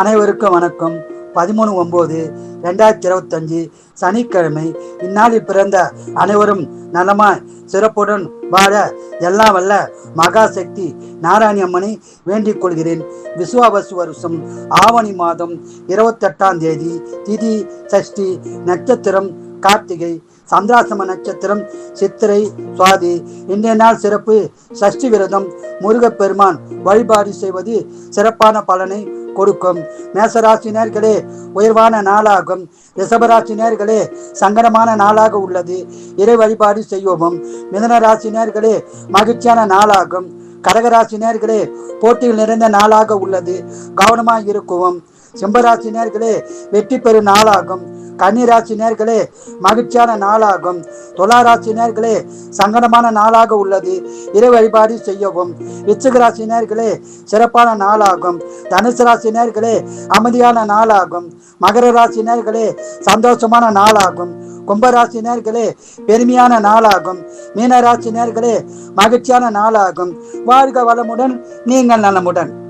அனைவருக்கும் வணக்கம். பதிமூணு ஒம்பது ரெண்டாயிரத்தி இருபத்தஞ்சு சனிக்கிழமை இந்நாளில் பிறந்த அனைவரும் நலமாய் சிறப்புடன் வாழ எல்லாம் வல்ல மகாசக்தி நாராயணி அம்மனை வேண்டிக் கொள்கிறேன். விசுவாபசு வருஷம் ஆவணி மாதம் இருபத்தெட்டாம் தேதி திதி சஷ்டி நட்சத்திரம் கார்த்திகை சந்திராசம நட்சத்திரம் சித்திரை சுவாதி இன்றைய நாள் சிறப்பு சஷ்டி விரதம் முருகப்பெருமான் வழிபாடு செய்வது சிறப்பான பலனை கொடுக்கும். மேசராசி நேர்களே உயர்வான நாளாகும். ரிஷபராசினியர்களே சங்கடமான நாளாக உள்ளது. இறை வழிபாடு செய்வோம் மிதன நேர்களே மகிழ்ச்சியான நாளாகும். கடகராசினியர்களே போட்டியில் நிறைந்த நாளாக உள்ளது. கவனமாக இருக்குவோம். சிம்பராசினியர்களே வெற்றி பெறும் நாளாகும். கன்னிராசி நேர்களே மகிழ்ச்சியான நாளாகும். துளாராசி நேர்களே சங்கடமான நாளாக உள்ளது. இறை வழிபாடு செய்யவும். விச்சுக ராசி நேர்களே சிறப்பான நாளாகும். தனுசு ராசி நேர்களே அமைதியான நாளாகும். மகர ராசி நேர்களே சந்தோஷமான நாளாகும். கும்பராசி நேர்களே பெருமையான நாளாகும். மீனராசி நேர்களே மகிழ்ச்சியான நாளாகும். வாழ்க வளமுடன் நீங்கள் நலமுடன்.